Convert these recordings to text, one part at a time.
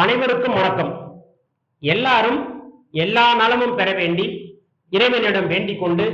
அனைவருக்கும் வணக்கம். எல்லாரும் எல்லா நலமும் பெற வேண்டி இறைவனிடம் வேண்டிக் கொண்டு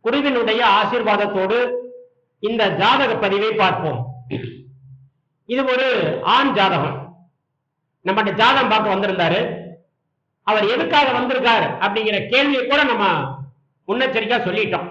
குருவினுடைய ஆசீர்வாதத்தோடு இந்த ஜாதக பதிவை பார்ப்போம். இது ஒரு ஆண் ஜாதகம். நம்மகிட்ட ஜாதகம் பார்க்க வந்திருந்தாரு. அவர் எதுக்காக வந்திருக்காரு அப்படிங்கிற கேள்வியை கூட நம்ம முன்னெச்சரிக்கா சொல்லிட்டோம்.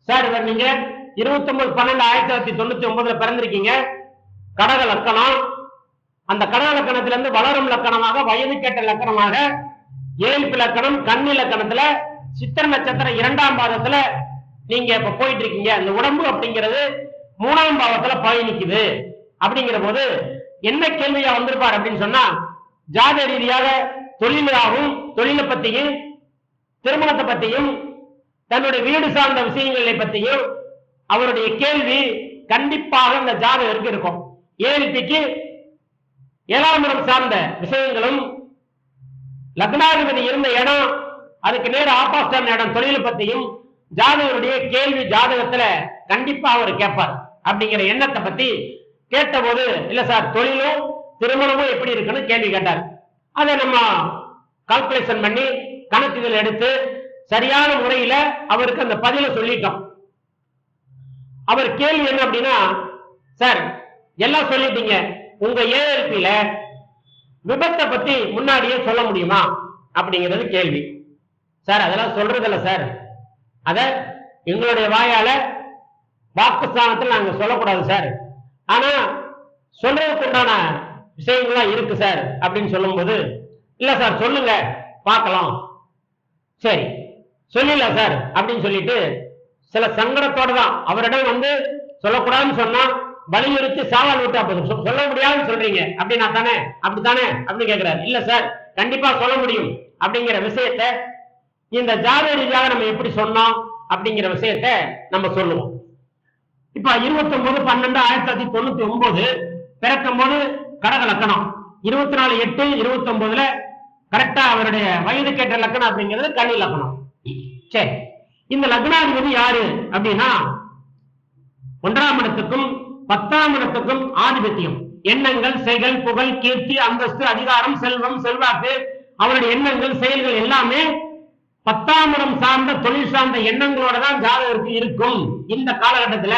சார் இவர் நீங்க இருபத்தி ஒன்பது பன்னெண்டு ஆயிரத்தி தொள்ளாயிரத்தி தொண்ணூத்தி ஒன்பதுல பிறந்திருக்கீங்க. கடக லக்கணம் அந்த கடக லக்கணத்திலிருந்து வளரும் லக்கணமாக வயது கேட்ட லக்கணமாக ஏழ்பு லக்கணம் கண் லக்கணத்துல சித்திர நட்சத்திரம் இரண்டாம் பாதத்துல நீங்க இப்ப போயிட்டு இருக்கீங்க அந்த உடம்பு அப்படிங்கிறது மூணாம் பாவத்துல பயணிக்குது. அப்படிங்கிற போது என்ன கேள்வியா வந்திருப்பார் அப்படின்னு சொன்னா ஜாத ரீதியாக தொழிலாகவும் தொழிலை பத்தியும் திருமணத்தை பத்தியும் தன்னுடைய வீடு சார்ந்த விஷயங்களை பத்தியும் அவருடைய கேள்வி கண்டிப்பாக அந்த ஜாதகருக்கு இருக்கும். ஏஎல்பிக்கு ஏழாம் இடம் சார்ந்த விஷயங்களும் லக்னாதிபதி இருந்த இடம் அதுக்கு நேர ஆப்போசிட்டான இடம் தொழிலை பத்தியும் ஜாதகருடைய கேள்வி ஜாதகத்துல கண்டிப்பா அவர் கேட்பார். அப்படிங்கிற எண்ணத்தை பத்தி கேட்டபோது இல்ல சார் தொழிலும் திருமணமும் எப்படி இருக்குன்னு கேள்வி கேட்டார். அதை நம்ம கால்குலேஷன் பண்ணி கணக்குகள் எடுத்து சரியான முறையில அவருக்கு அந்த பதில சொல்லிட்டோம். அவர் கேள்வி என்ன அப்படின்னா சார் எல்லாம் சொல்லிட்டீங்க. உங்க ஏஎல்பில விபத்தை பத்தி முன்னாடியே சொல்ல முடியுமா? அப்படிங்கிறது கேள்வி. சார் அதெல்லாம் சொல்றது இல்லை சார். அத எங்களுடைய வாயால வாக்குஸ்தானத்தில் நாங்க சொல்லக்கூடாது சார். ஆனா சொல்றதுக்கு உண்டான விஷயங்கள்லாம் இருக்கு சார் அப்படின்னு சொல்லும்போது இல்ல சார் சொல்லுங்க பார்க்கலாம். சரி சொல்லிடலாம் சார் அப்படின்னு சொல்லிட்டு சில சங்கடத்தோட தான். அவரிடம் வந்து சொல்லக்கூடாதுன்னு சொன்னா வலியுறுத்தி சாவால் விட்டு போதும். சொல்ல முடியாதுன்னு சொல்றீங்க. அப்படின்னா தானே அப்படித்தானே? அப்படின்னு கேட்கிறாரு இல்ல சார் கண்டிப்பா சொல்ல முடியும். அப்படிங்கிற விஷயத்த இந்த ஜாத ரீதியாக நம்ம எப்படி சொன்னோம் அப்படிங்கிற விஷயத்த நம்ம சொல்லுவோம். இப்ப இருபத்தி ஒன்பது பன்னெண்டு ஆயிரத்தி தொள்ளாயிரத்தி தொண்ணூத்தி ஒன்பது பிறக்கும் போது கடக லக்கணம். இருபத்தி நாலு எட்டு இருபத்தி ஒன்பதுல கரெக்டா அவருடைய வயது கேட்ட லக்கணம் அப்படிங்கிறது கனி லக்கணம். சரி இந்த லக்னாதிபதி யாரு அப்படின்னா ஒன்றாம் இடத்துக்கும் பத்தாம் இடத்துக்கும் ஆதிபத்தியம். எண்ணங்கள் செயல் புகழ் கீர்த்தி அந்தஸ்து அதிகாரம் செல்வம் செல்வாக்கு அவருடைய எண்ணங்கள் செயல்கள் எல்லாமே பத்தாம் இடம் சார்ந்த தொழில் சார்ந்த எண்ணங்களோட தான் ஜாதகருக்கு இருக்கும் இந்த காலகட்டத்துல.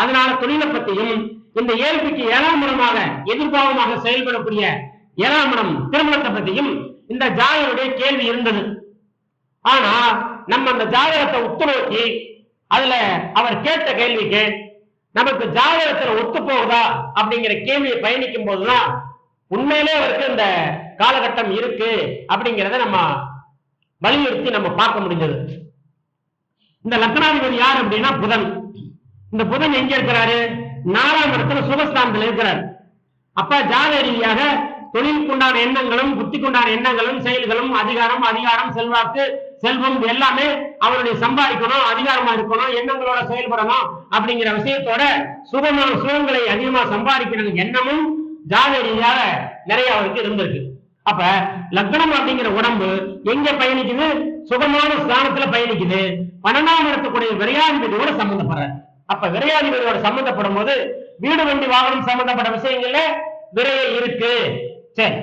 அதனால தொழிலை பத்தியும் இந்த ஏழ்பிக்கு ஏழாம் இடமாக எதிர்பாவமாக செயல்படக்கூடிய ஏழாம் இடம் திருமணத்தை பத்தியும் இந்த ஜாதகருடைய கேள்வி இருந்தது. ஆனா நம்ம அந்த ஜாதகத்தை உத்து நோக்கி அதுல அவர் கேட்ட கேள்விக்கு நமக்கு ஜாதகத்துல ஒத்து போகுதா அப்படிங்கிற கேள்வியை பயணிக்கும் போதுதான் உண்மையிலே அவருக்கு இந்த காலகட்டம் இருக்கு அப்படிங்கிறத நம்ம வலியுறுத்தி நம்ம பார்க்க முடிஞ்சது. இந்த லக்னாதிபதி யார் அப்படின்னா புதன். இந்த புதன் எங்க இருக்கிறாரு? நாலாம் இடத்துல சுபஸ்தானத்தில் இருக்கிறார். அப்ப ஜாத ரீதியாக தொழிலுக்குண்டான எண்ணங்களும் புத்திக்குண்டான எண்ணங்களும் செயல்களும் அதிகாரம் அதிகாரம் செல்வாக்கு செல்வம் எல்லாமே அவருடைய சம்பாதிக்கணும் அதிகாரமா இருக்கணும் எண்ணங்களோட செயல்படணும் அப்படிங்கிற விஷயத்தோட சுகமான சுகங்களை அதிகமா சம்பாதிக்கிறது எண்ணமும் ஜாத ரீதியாக நிறைய அவருக்கு இருந்திருக்கு. அப்ப லக்னம் அப்படிங்கிற உடம்பு எங்க பயணிக்குது? சுகமான ஸ்தானத்துல பயணிக்குது. பன்னெண்டாம் இடத்துக்குடைய விரையாதிபதியோட சம்பந்தப்படுறாரு அப்ப விரையாதிபதியோட சம்பந்தப்படும் போது வீடு வண்டி வாகனம் சம்பந்தப்பட்ட விஷயங்கள்ல விரைய இருக்கு. சரி.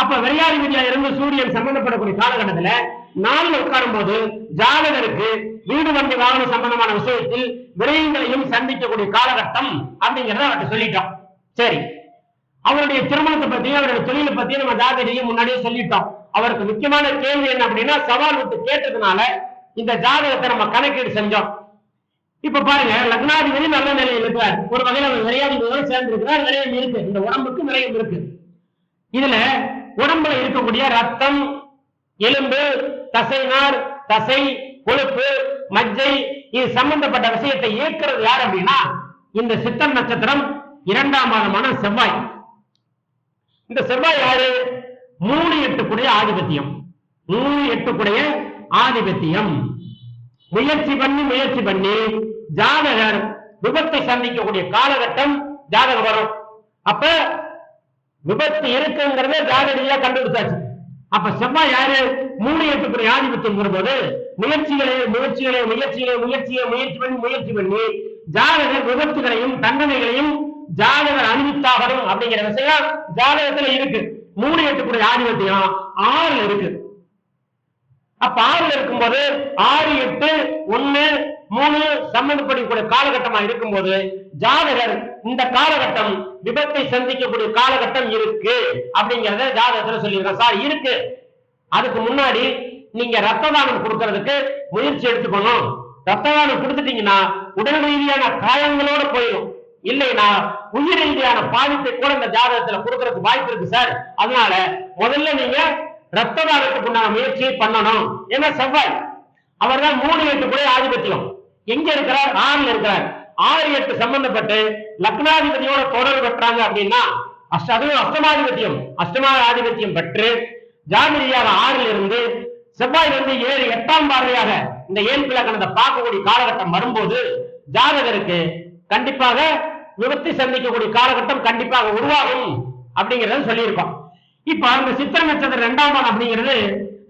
அப்ப விரையாதிபதியா இருந்து சூரியன் சம்பந்தப்படக்கூடிய காலகட்டத்துல நாளில் உட்காரும் போது ஜாதகருக்கு வீடு வண்டி வாகனம் சம்பந்தமான விஷயத்தில் விரயங்களையும் சந்திக்கக்கூடிய காலகட்டம் அப்படிங்கறத அவர்கிட்ட சொல்லிட்டோம். சரி. அவருடைய திருமணத்தை பத்தியும் அவருடைய தொழிலை பத்தி நம்ம ஜாதகையும் முன்னாடியே சொல்லிட்டோம். அவருக்கு முக்கியமான கேள்வி என்ன அப்படின்னா சவால் விட்டு கேட்டதுனால இந்த ஜாதகத்தை நம்ம கணக்கீடு செஞ்சோம். இப்ப பாருங்க லக்னாதிபதி நல்ல நிலையில் இருக்கிறார். ஒரு வகையில் அவர் விரையாதிபதியோடு சேர்ந்து இருக்கிறார் நிறைய இருக்கு. இந்த உடம்புக்கு நிறைய இருக்கு. இதுல உடம்புல இருக்கக்கூடிய ரத்தம் எலும்பு தசைநார் தசை கொழுப்பு மஜ்ஜை இது சம்பந்தப்பட்ட விஷயத்தை இயக்குறது யார் அப்படின்னா இந்த சித்தம் நட்சத்திரம் இரண்டாம் மாதமான செவ்வாய். இந்த செவ்வாய் யாரு மூணு எட்டுக்குடைய ஆதிபத்தியம். மூணு எட்டுக்குடைய ஆதிபத்தியம். முயற்சி பண்ணி முயற்சி பண்ணி ஜாதகர் விபத்தை சந்திக்கக்கூடிய காலகட்டம் ஜாதகம் வரும். அப்ப விபத்து இருக்குங்கிறத ஜாதகரியா கண்டுபிடிச்சாச்சு. அப்ப செவ்வாய் யாரு? மூணு எட்டுக்குரிய ஆதிபத்தியம் போது முயற்சிகளை முயற்சிகளை முயற்சிகளே முயற்சியை முயற்சி பண்ணி முயற்சி பண்ணி ஜாதகர் விபத்துகளையும் தண்டனைகளையும் ஜாதகர் அனுபவித்தாகணும் அப்படிங்கிற விஷயம் ஜாதகத்துல இருக்கு. மூணு எட்டுக்குடைய ஆதிபத்தியம் ஆறுல இருக்கு. அப்ப ஆறுல இருக்கும்போது ஆறு எட்டு ஒண்ணு மூணு சம்பந்தப்படக்கூடிய காலகட்டமா இருக்கும்போது ஜாதகர் இந்த காலகட்டம் விபத்தை சந்திக்கக்கூடிய காலகட்டம் இருக்கு அப்படிங்கறத ஜாதகத்துல சொல்லியிருக்கேன் சார் இருக்கு. அதுக்கு முன்னாடி நீங்க ரத்த தானம் கொடுக்கறதுக்கு முயற்சி எடுத்துக்கணும். ரத்த தானம் கொடுத்துட்டீங்கன்னா உடல் ரீதியான காயங்களோட போயிடும். இல்லைன்னா உயிர் ரீதியான பாதிப்பை கூட இந்த ஜாதகத்துல கொடுக்கறதுக்கு வாய்ப்பு இருக்கு சார். அதனால முதல்ல நீங்க ரத்த தானத்துக்கு உண்டான முயற்சியை பண்ணணும். ஏன்னா செவ்வாய் அவர் தான் மூணு எட்டு கூட ஆதிபத்தியம். எங்க இருக்கிறார்? ஆறுல இருக்கிறார். ஆறு எட்டு சம்பந்தப்பட்டு லக்னாதிபதியோட தொடர்பு பெற்றாங்க அப்படின்னா அஷ்ட அதுவும் அஷ்டமாதிபத்தியம். அஷ்டமாதிபத்தியம் பெற்று ஜாமிரியாக ஆறில் இருந்து செவ்வாய் வந்து ஏழு எட்டாம் பார்வையாக இந்த ஏழு இலக்கணத்தை பார்க்கக்கூடிய காலகட்டம் வரும்போது ஜாதகருக்கு கண்டிப்பாக விபத்து சந்திக்கக்கூடிய காலகட்டம் கண்டிப்பாக உருவாகும் அப்படிங்கறத சொல்லியிருக்கோம். இப்ப அந்த சித்திர நட்சத்திரம் இரண்டாம் நாள் அப்படிங்கிறது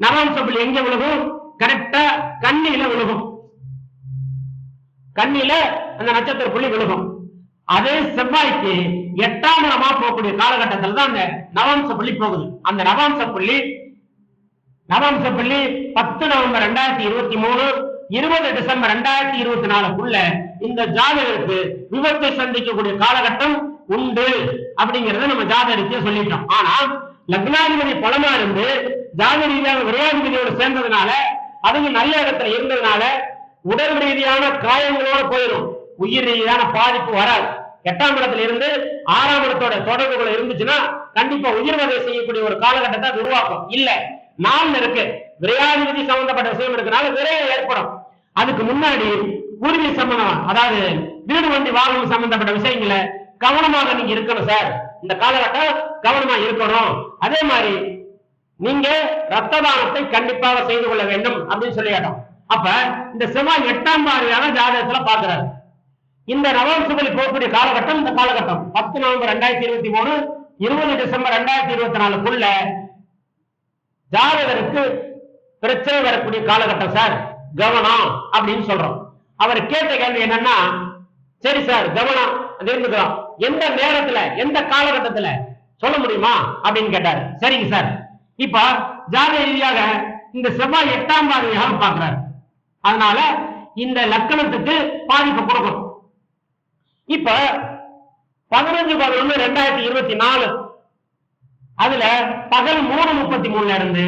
நவாம்சப்பில் எங்க விழுகும்? கரெக்டா கண்ணியில விழுகும். கண்ணில அந்த நட்சத்திர புள்ளி விழுகும். அதே செவ்வாய்க்கு எட்டாம் இடமா போகக்கூடிய காலகட்டத்தில் தான் அந்த நவாம்ச புள்ளி போகுது. அந்த நவாம்ச புள்ளி நவாம்ச புள்ளி பத்து நவம்பர் ரெண்டாயிரத்தி இருபத்தி மூணு இருபது டிசம்பர் ரெண்டாயிரத்தி இருபத்தி நாலுக்குள்ள இந்த ஜாதகருக்கு விபத்தை சந்திக்கக்கூடிய காலகட்டம் உண்டு அப்படிங்கறத நம்ம ஜாதகத்தையே சொல்லிட்டோம். ஆனா லக்னாதிபதி பலமா இருந்து ஜாதி ரீதியாக விரையாதிபதியோடு சேர்ந்ததுனால அதுவும் நல்ல இடத்துல இருந்ததுனால உடல் ரீதியான காயங்களோட போயிடும். உயிர் ரீதியான பாதிப்பு வராது. எட்டாம் இடத்துல இருந்து ஆறாம் இடத்தோட தொடர்புகள் இருந்துச்சுன்னா கண்டிப்பா உயிர் வகை செய்யக்கூடிய ஒரு காலகட்டத்தை உருவாக்கும். இல்ல நாள் இருக்கு. விரையாதிபதி சம்பந்தப்பட்ட விஷயம் இருக்கனால விரையம் ஏற்படும். அதுக்கு முன்னாடி உரிமை சம்பந்தம் அதாவது வீடு வண்டி வாகனம் சம்பந்தப்பட்ட விஷயங்களை கவனமாக நீங்க இருக்கணும் சார். இந்த காலகட்டம் கவனமா இருக்கணும். அதே மாதிரி நீங்க ரத்த தானத்தை கண்டிப்பாக செய்து கொள்ள வேண்டும் அப்படின்னு சொல்லியாட்டோம் அப்ப இந்த செவ்வாய் எட்டாம் பார்வையான ஜாதகத்துல பாக்குறாரு இந்த நவம்சபலி போகக்கூடிய காலகட்டம் இந்த காலகட்டம். பத்து நவம்பர் ரெண்டாயிரத்தி இருபத்தி மூணு இருபது டிசம்பர் ரெண்டாயிரத்தி இருபத்தி நாலுக்குள்ள ஜாதகருக்கு பிரச்சனை வரக்கூடிய காலகட்டம் சார் கவனம் அப்படின்னு சொல்றோம். அவர் கேட்ட கேள்வி என்னன்னா சரி சார் கவனம் அது இருந்துக்கிறோம் எந்த நேரத்துல எந்த காலகட்டத்துல? சொல்ல முடியுமா அப்படின்னு கேட்டாரு. சரிங்க சார். இப்ப ஜாத ரீதியாக இந்த செவ்வாய் எட்டாம் பார்வையாக பாக்குறாரு அதனால இந்த லக்கணத்துக்கு பாதிப்பு கொடுக்கும். இப்ப பதினஞ்சு பதினொன்று ரெண்டாயிரத்தி இருபத்தி நாலு. அதுல பகல் மூணு முப்பத்தி மூணுல இருந்து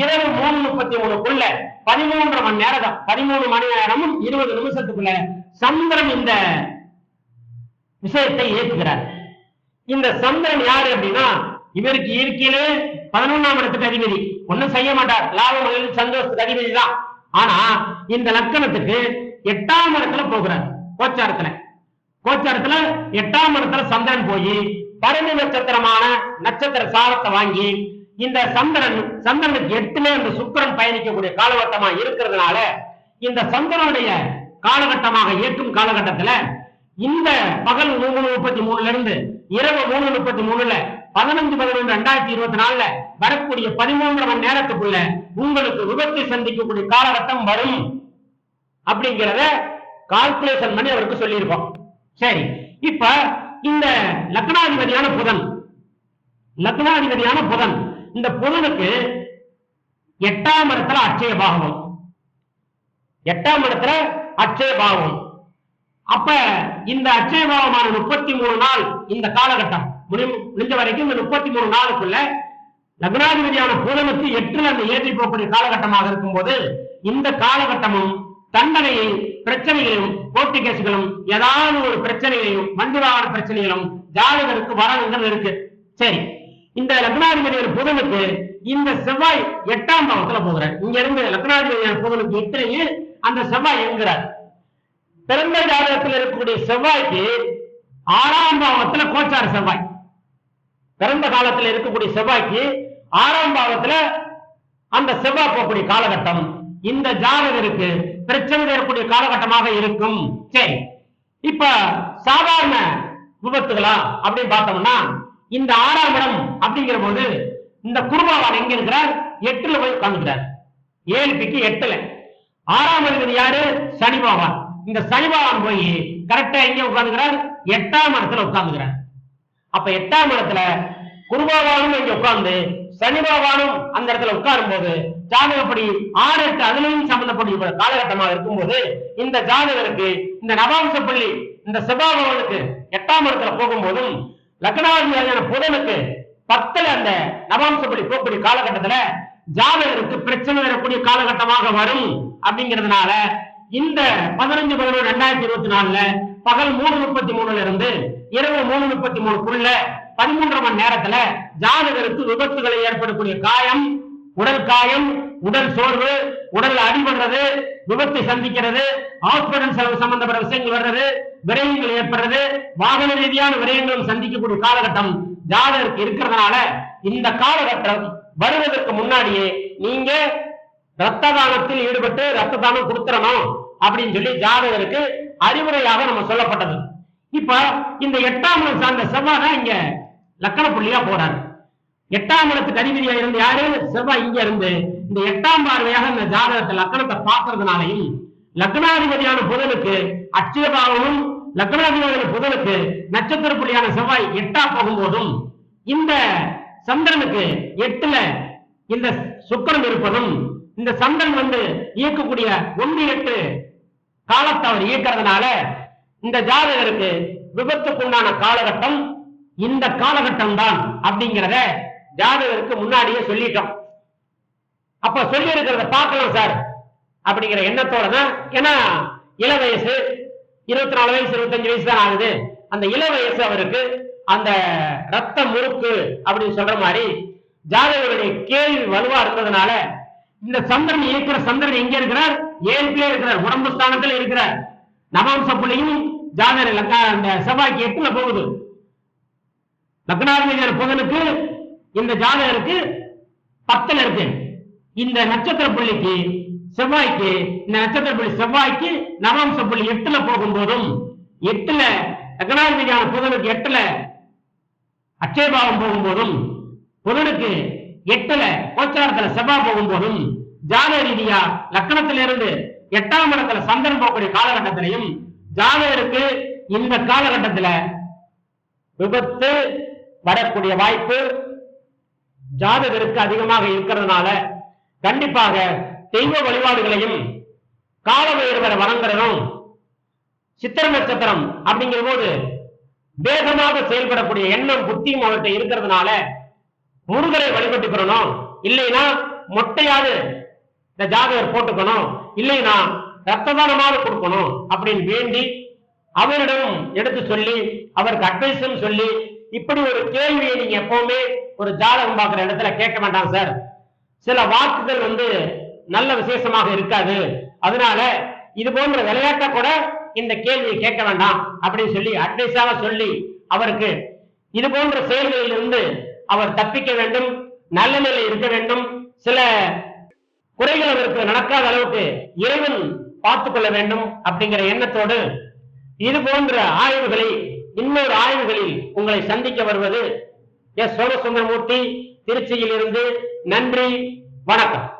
இரவு மூணு முப்பத்தி மூணுக்குள்ள பதிமூன்று மணி நேரம் பதிமூணு மணி நேரமும் இருபது நிமிஷத்துக்குள்ள சந்திரன் இந்த விஷயத்தை இயக்குகிறார். இந்த சந்திரன் யாரு அப்படின்னா இவருக்கு இயற்கையிலே பதினொன்னாம் இடத்துக்கு அதிபதி. ஒண்ணும் செய்ய மாட்டார். லாபம் சந்தோஷத்துக்கு அதிபதி தான். ஆனா இந்த லக்கணத்துக்கு எட்டாம் இடத்துல போகிறார். கோச்சாரத்துல. கோச்சாரத்துல எட்டாம் இடத்துல சந்திரன் போய் பரணி நட்சத்திரமான நட்சத்திர சாரத்தை வாங்கி இந்த சந்திரன் சந்திரனுக்கு எட்டுல அந்த சுக்கரன் பயணிக்கக்கூடிய காலகட்டமா இருக்கிறதுனால இந்த சந்திரனுடைய காலகட்டமாக இயக்கும் காலகட்டத்துல இந்த பகல் நூறு முப்பத்தி மூணுல இருந்து இரவு மூணு முப்பத்தி மூணுல பதினஞ்சு பதினொன்று ரெண்டாயிரத்தி இருபத்தி நாலுல வரக்கூடிய பதிமூன்று மணி நேரத்துக்குள்ள உங்களுக்கு விபத்து சந்திக்கக்கூடிய காலகட்டம் வரும் அப்படிங்கிறத கால்குலேஷன் பண்ணி அவருக்கு சொல்லியிருக்கோம் சரி இப்ப இந்த லக்னாதிபதியான புதன் லக்னாதிபதியான புதன் இந்த புதனுக்கு எட்டாம் இடத்துல அச்சய பாகவம். எட்டாம் இடத்துல அச்சய பாகவம். அப்ப இந்த அச்சயபாவமான முப்பத்தி மூணு நாள் இந்த காலகட்டம் முடிஞ்ச வரைக்கும் இந்த முப்பத்தி மூணு நாளுக்குள்ள லக்னாதிபதியான புதனுக்கு எட்டுல அந்த ஏற்றி போகக்கூடிய காலகட்டமாக இருக்கும்போது இந்த காலகட்டமும் தண்டனையை பிரச்சனைகளையும் கோர்ட்டு கேசுகளும் ஏதாவது ஒரு பிரச்சனைகளையும் வண்டி வாகன பிரச்சனைகளும் ஜாதகருக்கு வரணுங்கிறது இருக்கு. சரி இந்த லக்னாதிபதியான புதனுக்கு இந்த செவ்வாய் எட்டாம் பாவத்துல போகிறார். இங்க இருந்து லக்னாதிபதியான புதனுக்கு எட்டுலையும் அந்த செவ்வாய் என்கிறார் பிறந்த ஜாதகத்தில் இருக்கக்கூடிய செவ்வாய்க்கு ஆறாம் பாவத்துல கோச்சார செவ்வாய். பிறந்த காலத்தில் இருக்கக்கூடிய செவ்வாய்க்கு ஆறாம் பாவத்துல அந்த செவ்வாய் போகக்கூடிய காலகட்டம். இந்த ஜாதகருக்கு பிரச்சனை வரக்கூடிய காலகட்டமாக இருக்கும். சரி. இப்ப சாதாரண விபத்துகளா அப்படின்னு பார்த்தோம்னா இந்த ஆறாம் இடம் அப்படிங்கிற போது இந்த குருபாவான் எங்க இருக்கிறார்? எட்டுல போய் உட்கார்ந்துக்கிறார். ஏழு பிக்கு எட்டுல. ஆறாம் அதிபதி யாரு? சனி பகவான் இந்த சனிபகவான் போய் கரெக்டா எங்க உட்கார்ந்துக்கிறார்? எட்டாம் இடத்துல உட்கார்ந்துக்கிறார். அப்ப எட்டாம் இடத்துல குருபகவானும் இங்க உட்கார்ந்து சனி பகவானும் அந்த இடத்துல உட்காரும் போது ஜாதகப்படி ஆறு எட்டு அதுலயும் சம்பந்தப்பட்ட காலகட்டமாக இருக்கும்போது இந்த ஜாதகருக்கு இந்த நவாம்ச பள்ளி இந்த செவ்வாபவனுக்கு எட்டாம் இடத்துல போகும்போதும் லக்னாதிபதியான புதனுக்கு பத்துல அந்த நவாம்ச பள்ளி போகக்கூடிய காலகட்டத்துல ஜாதகருக்கு பிரச்சனை வரக்கூடிய காலகட்டமாக வரும். அப்படிங்கிறதுனால இந்த பதினஞ்சு பதினொன்று ரெண்டாயிரத்தி இருபத்தி நாலுல பகல் மூணு முப்பத்தி மூணுல இருந்து இரவு மூணு முப்பத்தி மூணுக்குள்ள பதிமூன்று மணி நேரத்துல ஜாதகருக்கு விபத்துகளை ஏற்படக்கூடிய காயம் உடல் காயம் உடல் சோர்வு உடல் அடிபடுறது விபத்து சந்திக்கிறது ஹாஸ்பிட்டல் செலவு சம்பந்தப்பட்ட விஷயங்கள் வர்றது விரயங்கள் ஏற்படுறது வாகன ரீதியான விரயங்களும் சந்திக்கக்கூடிய காலகட்டம் ஜாதகருக்கு இருக்கிறதுனால இந்த காலகட்டம் வருவதற்கு முன்னாடியே நீங்க ரத்த தானத்தில் ஈடுபட்டு ரத்த தானம் கொடுத்துறணும் அப்படின்னு சொல்லி ஜாதகருக்கு அறிவுரையாக நம்ம சொல்லப்பட்டது. இப்ப இந்த எட்டாம் இடம் சார்ந்த செவ்வாய் தான் இங்க லக்கண புள்ளியா போறாரு. எட்டாம் இடத்துக்கு அதிபதியா இருந்து யாரு? செவ்வாய் இங்க இருந்து. இந்த எட்டாம் பார்வையாக இந்த ஜாதகத்தை லக்கணத்தை பார்க்கறதுனாலையும் லக்னாதிபதியான புதனுக்கு அட்சயபாவமும் லக்னாதிபதியான புதனுக்கு நட்சத்திர புள்ளியான செவ்வாய் எட்டா போகும்போதும் இந்த சந்திரனுக்கு எட்டுல இந்த சுக்கரம் இருப்பதும் இந்த சந்தன் வந்து இயக்கக்கூடிய ஒன்று எட்டு காலத்தை அவர் இயக்கிறதுனால இந்த ஜாதகருக்கு விபத்துக்குண்டான காலகட்டம் இந்த காலகட்டம் தான் அப்படிங்கிறத ஜாதகருக்கு முன்னாடியே சொல்லிட்டோம். அப்ப சொல்லி இருக்கிறத பார்க்கலாம் சார் அப்படிங்கிற எண்ணத்தோட தான் ஏன்னா இள வயசு இருபத்தி நாலு வயசு இருபத்தஞ்சு வயசு தான் ஆகுது. அந்த இள வயசு அவருக்கு அந்த ரத்த முறுக்கு அப்படின்னு சொல்ற மாதிரி ஜாதகருடைய கேள்வி வலுவா இருந்ததுனால இந்த சந்திரன் இருக்கிற சந்திரன் எங்க இருக்கிறார்? ஏழுலயே இருக்கிறார். உடம்பு ஸ்தானத்துல இருக்கிறார். நவாம்ச புள்ளியும் ஜாதகர் லக்கா- அந்த செவ்வாய்க்கு எட்டுல போகுது. லக்னாதிபதியான புதனுக்கு இந்த ஜாதகருக்கு பத்துல இருக்கு. இந்த நட்சத்திர புள்ளிக்கு செவ்வாய்க்கு இந்த நட்சத்திர புள்ளி செவ்வாய்க்கு நவாம்ச புள்ளி எட்டுல போகும்போதும் எட்டுல லக்னாதிபதியான புதனுக்கு எட்டுல அட்சயபாவம் போகும்போதும் புதனுக்கு எட்டுல கோச்சாரத்துல செவ்வாய் போகும்போதும் ஜாதக ரீதியா லக்கணத்திலிருந்து எட்டாம் இடத்துல சந்திரன் போகக்கூடிய காலகட்டத்திலையும் ஜாதகருக்கு இந்த காலகட்டத்துல விபத்து வரக்கூடிய வாய்ப்பு ஜாதகருக்கு அதிகமாக இருக்கிறதுனால கண்டிப்பாக தெய்வ வழிபாடுகளையும் காலபைரவரை வணங்குறதும் சித்திர நட்சத்திரம் அப்படிங்கிற போது வேகமாக செயல்படக்கூடிய எண்ணம் புத்தியும் அவர்கிட்ட இருக்கிறதுனால முருகரை வழிபட்டுக்கிறணும் இல்லைன்னா மொட்டையாவது இந்த ஜாதகர் போட்டுக்கணும். இல்லைன்னா ரத்த தானமாவது கொடுக்கணும் அப்படின்னு வேண்டி அவரிடம் எடுத்து சொல்லி அவருக்கு அட்வைஸும் சொல்லி இப்படி ஒரு கேள்வியை நீங்க எப்பவுமே ஒரு ஜாதகம் பார்க்குற இடத்துல கேட்க வேண்டாம் சார். சில வாக்குகள் வந்து நல்ல விசேஷமாக இருக்காது. அதனால இது போன்ற விளையாட்ட கூட இந்த கேள்வியை கேட்க வேண்டாம் அப்படின்னு சொல்லி அட்வைஸாக சொல்லி அவருக்கு இது போன்ற செயல்களில் இருந்து அவர் தப்பிக்க வேண்டும் நல்ல நிலை இருக்க வேண்டும். சில குறைகள் அவருக்கு நடக்காத அளவுக்கு இறைவன் பார்த்துக் கொள்ள வேண்டும் அப்படிங்கிற எண்ணத்தோடு இது போன்ற ஆய்வுகளை இன்னொரு ஆய்வுகளில் உங்களை சந்திக்க வருவது எஸ். சோமசுந்தரமூர்த்தி திருச்சியில் இருந்து நன்றி வணக்கம்.